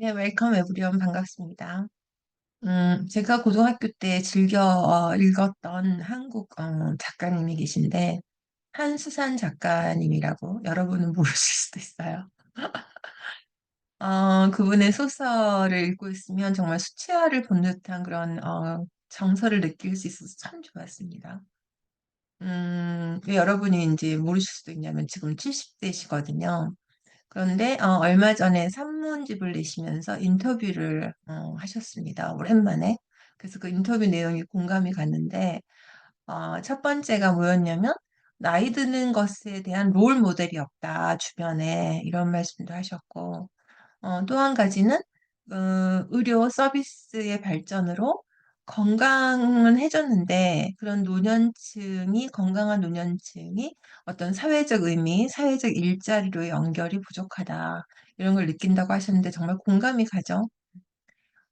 네, 웰컴 에브리원 반갑습니다. 음, 제가 고등학교 때 즐겨 어, 읽었던 한국 어, 작가님이 계신데 한수산 작가님이라고 여러분은 모르실 수도 있어요. 어, 그분의 소설을 읽고 있으면 정말 수채화를 본 듯한 그런 어, 정서를 느낄 수 있어서 참 좋았습니다. 음, 왜 여러분이 이제 모르실 수도 있냐면 지금 70대시거든요. 그런데 어, 얼마 전에 산문집을 내시면서 인터뷰를 어, 하셨습니다. 오랜만에. 그래서 그 인터뷰 내용이 공감이 갔는데 어, 첫 번째가 뭐였냐면 나이 드는 것에 대한 롤 모델이 없다 주변에 이런 말씀도 하셨고 어, 또 한 가지는 어, 의료 서비스의 발전으로 건강은 해줬는데 그런 노년층이 건강한 노년층이 어떤 사회적 의미, 사회적 일자리로의 연결이 부족하다 이런 걸 느낀다고 하셨는데 정말 공감이 가죠.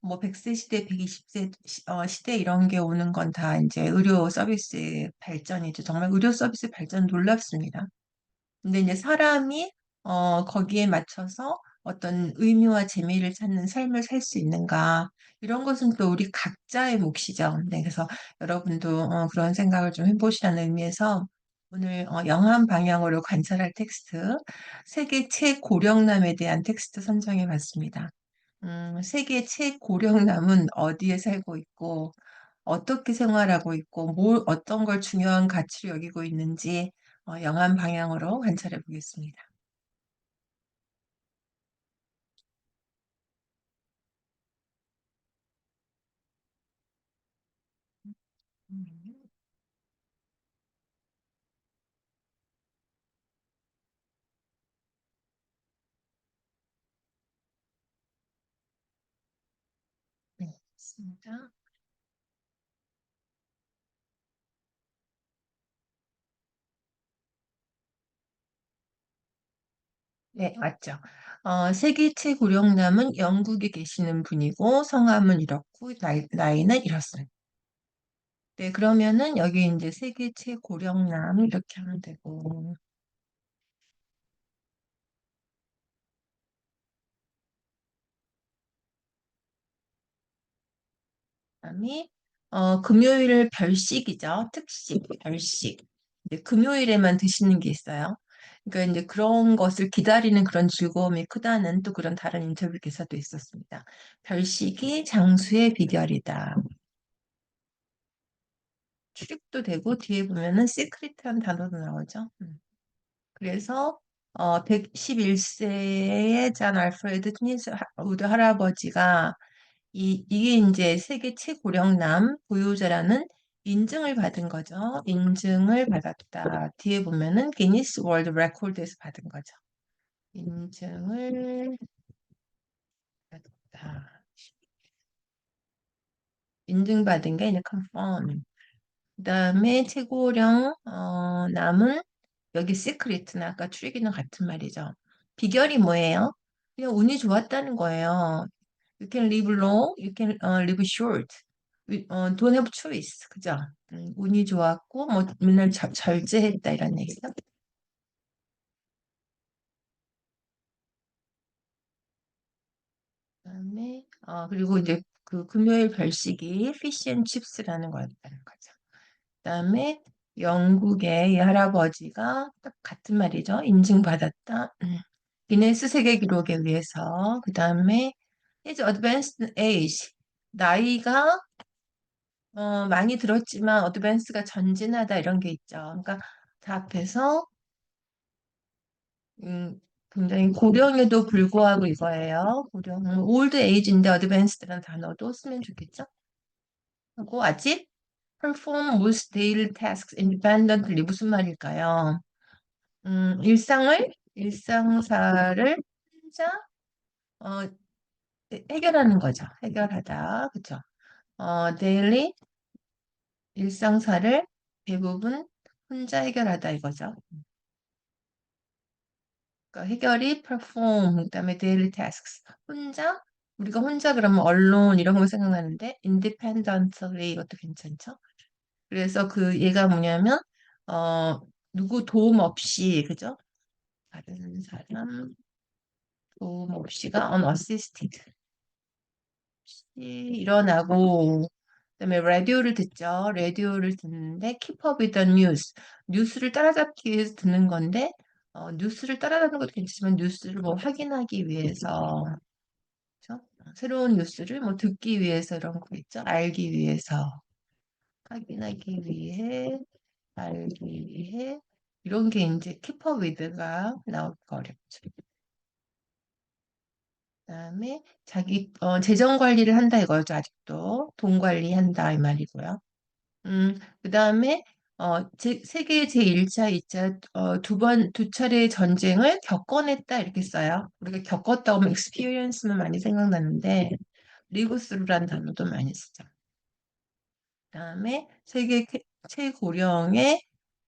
뭐 100세 시대, 120세 시, 어, 시대 이런 게 오는 건 다 이제 의료 서비스 발전이죠. 정말 의료 서비스 발전 놀랍습니다. 근데 이제 사람이 어, 거기에 맞춰서 어떤 의미와 재미를 찾는 삶을 살 수 있는가 이런 것은 또 우리 각자의 몫이죠. 네, 그래서 여러분도 어, 그런 생각을 좀 해보시라는 의미에서 오늘 어, 영한 방향으로 관찰할 텍스트 세계 최고령남에 대한 텍스트 선정해 봤습니다. 음, 세계 최고령남은 어디에 살고 있고 어떻게 생활하고 있고 뭘 어떤 걸 중요한 가치로 여기고 있는지 어, 영한 방향으로 관찰해 보겠습니다. 음, 네, 있습니다. 네, 맞죠. 어, 세계 최고령남은 영국에 계시는 분이고 성함은 이렇고 나이, 나이는 이렇습니다. 네, 그러면은 여기 이제 세계 최고령남 이렇게 하면 되고 다음에 어, 금요일 별식이죠. 특식, 별식. 이제 금요일에만 드시는 게 있어요. 그러니까 이제 그런 것을 기다리는 그런 즐거움이 크다는 또 그런 다른 인터뷰 기사도 있었습니다. 별식이 장수의 비결이다. 출입도 되고 뒤에 보면은 시크릿한 단어도 나오죠. 음. 그래서 어, 111세의 잔 알프레드 트니스 우드 할아버지가 이, 이게 이제 세계 최고령남 보유자라는 인증을 받은 거죠. 인증을 받았다. 뒤에 보면은 기니스 월드 레코드에서 받은 거죠. 인증을 받았다. 인증받은 게 이제 confirm. 그 다음에 최고령 어, 남은 여기 시크릿나 아까 추리기는 같은 말이죠. 비결이 뭐예요? 그냥 운이 좋았다는 거예요. You can live long, you can uh, live short. 위- 어, don't have choice. 그죠? 음, 운이 좋았고, 뭐, 맨날 절, 절제했다, 이런 얘기죠. 그다음에, 어, 그리고 이제 그 금요일 별식이 fish and chips라는 거였다는 거죠. 그다음에 영국의 이 할아버지가 딱 같은 말이죠. 인증받았다. 음. 기네스 세계 기록에 의해서. 그다음에 his advanced age. 나이가 어, 많이 들었지만 어드밴스가 전진하다 이런 게 있죠. 그러니까 다 앞에서 음, 굉장히 고령에도 불구하고 이거예요. 고령, 올드 에이지인데 어드밴스드라는 단어도 쓰면 좋겠죠. 하고 아직 perform most daily tasks independently 무슨 말일까요? 음, 일상을 일상사를 혼자 어, 해결하는 거죠. 해결하다, 그렇죠? 어, daily 일상사를 대부분 혼자 해결하다 이거죠. 그러니까 해결이 perform, 그 다음에 daily tasks. 혼자 우리가 혼자 그러면 언론 이런 거 생각나는데 independently 이것도 괜찮죠? 그래서 그 얘가 뭐냐면 어 누구 도움 없이 그죠? 다른 사람 도움 없이가 unassisted. 일어나고 그다음에 라디오를 듣죠. 라디오를 듣는데 keep up with the news. 뉴스를 따라잡기 위해서 듣는 건데 어, 뉴스를 따라잡는 것도 괜찮지만 뉴스를 뭐 확인하기 위해서 그렇죠? 새로운 뉴스를 뭐 듣기 위해서 이런 거 있죠. 알기 위해서 확인하기 위해 알기 위해 이런 게 이제 keep up with가 나오기 어렵죠. 그다음에 자기 어, 재정 관리를 한다 이거죠. 아직도 돈 관리한다 이 말이고요. 음, 그다음에 어, 제, 세계 제1차, 2차 어, 두 번, 두 차례의 전쟁을 겪어냈다 이렇게 써요. 우리가 겪었다 하면 experience는 많이 생각나는데 리브스루라는 단어도 많이 쓰죠. 그다음에 세계 캐- 최고령의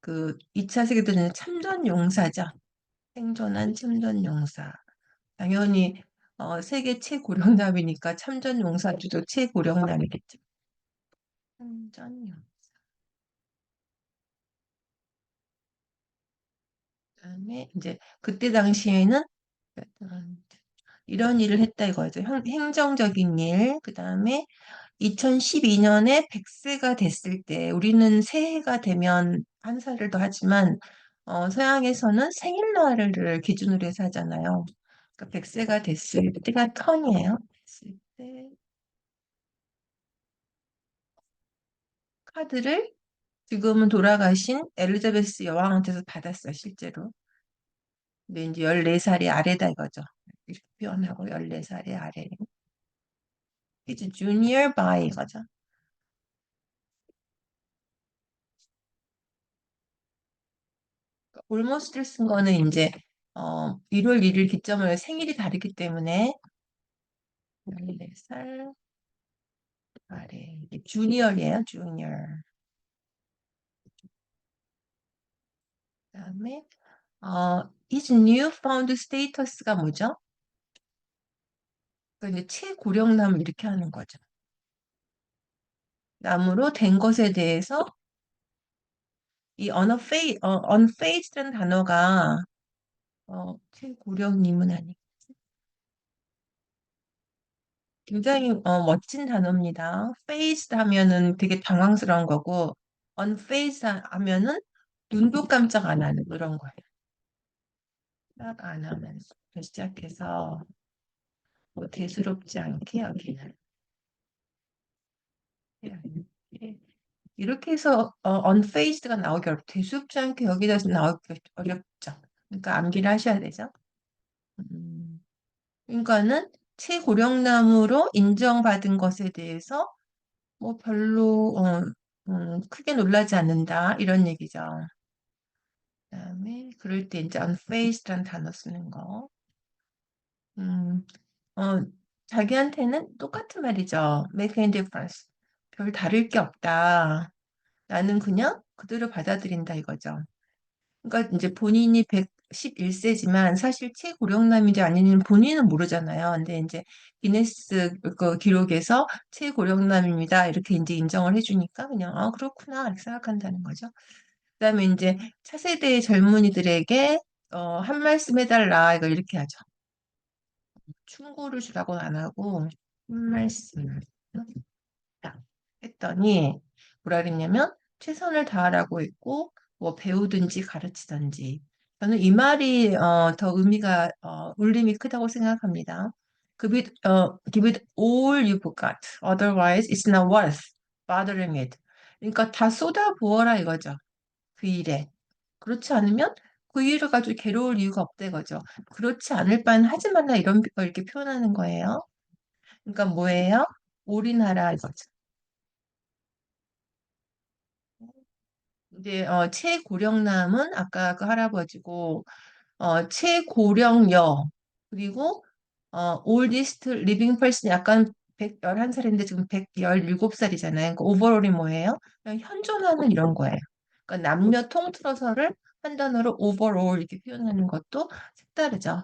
그 2차 세계대전 참전 용사죠. 생존한 참전 용사. 당연히 어, 세계 최고령남이니까 참전 용사들도 최고령남이겠죠. 참전 용사. 그다음에 이제 그때 당시에는 이런 일을 했다 이거죠. 행- 행정적인 일. 그 다음에 2012년에 100세가 됐을 때 우리는 새해가 되면 한 살을 더 하지만 어, 서양에서는 생일날을 기준으로 해서 하잖아요. 그러니까 100세가 됐을 때가 턴이에요. 됐을 때 카드를 지금은 돌아가신 엘리자베스 여왕한테서 받았어요, 실제로. 근데 이제 14살이 아래다 이거죠. 이렇게 표현하고 14살이 아래. 이제 junior by 이거죠. almost를 쓴 거는 이제 어, 1월 1일 기점으로 생일이 다르기 때문에 14살 아래. 이게 junior이에요, junior. 그다음에 어, his newfound status가 뭐죠? 그러니까 이제 최고령남을 이렇게 하는 거죠. 남으로 된 것에 대해서 이 unfazed, 어, unfazed라는 단어가 어, 최고령님은 아니. 굉장히 어, 멋진 단어입니다. phased 하면은 되게 당황스러운 거고 unfazed 하면은 눈도 깜짝 안 하는 그런 거예요. 딱 안 하면서 시작해서 뭐 대수롭지 않게 여기는 예. 이렇게 해서 어, unfazed가 나오기 어렵, 대수롭지 않게 여기다 나오기 어렵죠. 그러니까 암기를 하셔야 되죠. 음, 그러니까는 최고령나무로 인정받은 것에 대해서 뭐 별로 어, 음, 크게 놀라지 않는다 이런 얘기죠. 그다음에 그럴 때 이제 unfazed라는 단어 쓰는 거. 음, 어, 자기한테는 똑같은 말이죠. make any difference. 별 다를 게 없다. 나는 그냥 그대로 받아들인다 이거죠. 그러니까 이제 본인이 111세지만 사실 최고령남인지 아닌지는 본인은 모르잖아요. 근데 이제 기네스 그 기록에서 최고령남입니다. 이렇게 이제 인정을 해주니까 그냥 아 그렇구나 이렇게 생각한다는 거죠. 그다음에 이제 차세대 젊은이들에게 어, 한 말씀 해달라 이거 이렇게 하죠. 충고를 주라고는 안 하고 한 말씀 딱 했더니 뭐라 그랬냐면 최선을 다하라고 했고 뭐 배우든지 가르치든지 저는 이 말이 어, 더 의미가 어, 울림이 크다고 생각합니다. Give it, 어, give it all you've got. Otherwise, it's not worth bothering it. 그러니까 다 쏟아 부어라 이거죠. 그 일에. 그렇지 않으면 그 일을 가지고 괴로울 이유가 없다 이거죠. 그렇지 않을 바는 하지 말라 이런 걸 이렇게 표현하는 거예요. 그러니까 뭐예요? 올인하라 이거죠. 이제 어, 최고령남은 아까 그 할아버지고 어, 최고령여 그리고 어, oldest living person 약간 111살인데 지금 117살이잖아요. 그러니까 오버롤이 뭐예요? 현존하는 이런 거예요. 그러니까 남녀 통틀어서를 한 단어로 오버롤 이렇게 표현하는 것도 색다르죠.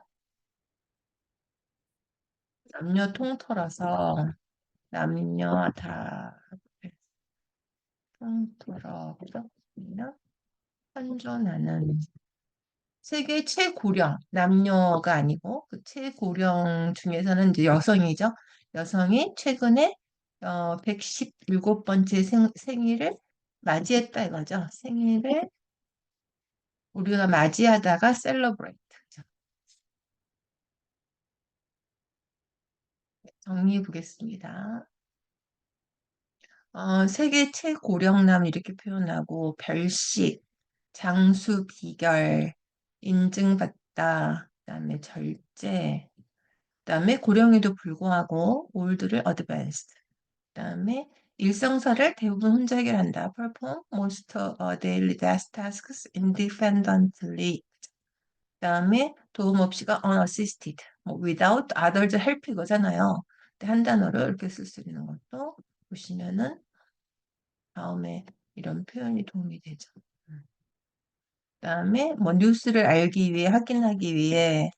남녀 통틀어서 남녀 다 통틀어 그죠? 현존하는 세계 최고령, 남녀가 아니고 그 최고령 중에서는 이제 여성이죠. 여성이 최근에 어, 117번째 생, 생일을 맞이했다 이거죠. 생일을 우리가 맞이하다가 셀러브레이트. 정리해 보겠습니다. 어, 세계 최고령남 이렇게 표현하고 별식, 장수 비결, 인증받다, 그다음에 절제, 그다음에 고령에도 불구하고 올드를 어드밴스드, 그다음에 일상사를 대부분 혼자 해결한다. perform most uh, daily desk tasks independently. 그다음에 도움 없이가 unassisted, 뭐 without others help 이거잖아요. 한 단어로 이렇게 쓸 수 있는 것도 보시면은 다음에 이런 표현이 도움이 되죠. 음. 그다음에 뭐 뉴스를 알기 위해 확인하기 위해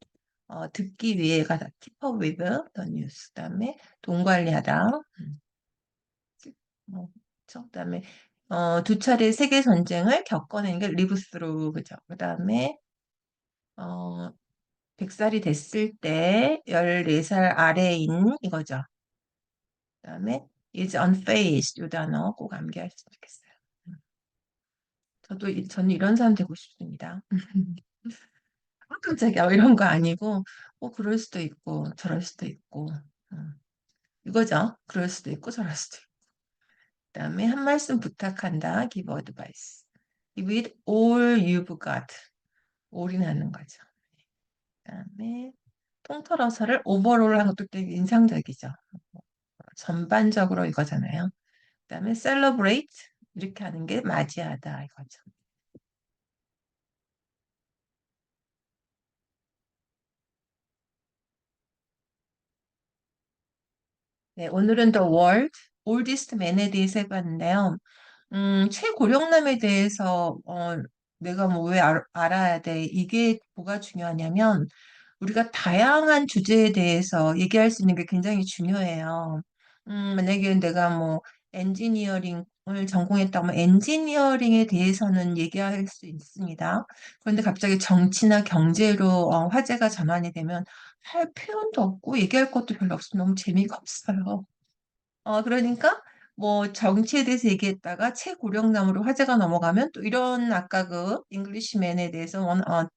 어, 듣기 위해가 다 keep up with the news. 그 다음에 돈 관리하다. 음. 뭐, 그쵸? 그다음에 어, 두 차례 세계 전쟁을 겪어낸 게 through 그죠? 그다음에 어, 100살이 됐을 때 14살 아래인 이거죠. 그다음에 is unfazed 이 단어 꼭 암기하셨으면 좋겠어요. 음. 저도 이- 저는 이런 사람 되고 싶습니다. 아, 깜짝이야. 이런 거 아니고, 뭐, 그럴 수도 있고, 저럴 수도 있고, 음, 이거죠. 그럴 수도 있고, 저럴 수도 있고. 그 다음에 한 말씀 부탁한다. give advice. It all you've got. 올인하는 거죠. 그 다음에 통틀어서를 오버롤 한 것도 되게 인상적이죠. 전반적으로 이거잖아요. 그 다음에 celebrate. 이렇게 하는 게 맞이하다. 이거죠. 네, 오늘은 The World Oldest Man에 대해서 해봤는데요. 음, 최고령남에 대해서 어, 내가 뭐 왜 알아야 돼? 이게 뭐가 중요하냐면 우리가 다양한 주제에 대해서 얘기할 수 있는 게 굉장히 중요해요. 음, 만약에 내가 뭐 엔지니어링을 전공했다면 엔지니어링에 대해서는 얘기할 수 있습니다. 그런데 갑자기 정치나 경제로 어, 화제가 전환이 되면 할 표현도 없고 얘기할 것도 별로 없으면 너무 재미가 없어요. 어, 그러니까 뭐 정치에 대해서 얘기했다가 최고령남으로 화제가 넘어가면 또 이런 아까 그 잉글리시맨에 대해서 원, 어,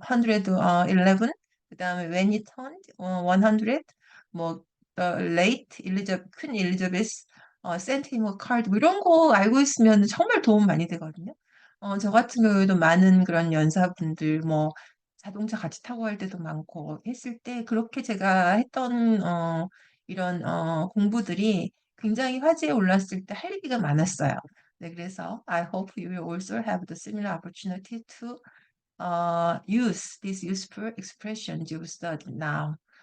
111 그 다음에 when he turned 어, 100 뭐 late Elizabeth 큰 엘리자베스 어, a card 뭐 이런 거 알고 있으면 정말 도움 많이 되거든요. 어, 저 같은 경우에도 많은 그런 연사분들 뭐 자동차 같이 타고 할 때도 많고 했을 때 그렇게 제가 했던 어, 이런 어, 공부들이 굉장히 화제에 올랐을 때 할 얘기가 많았어요. 네, 그래서 I hope you will also have the similar opportunity to uh, use these useful expressions you've studied now.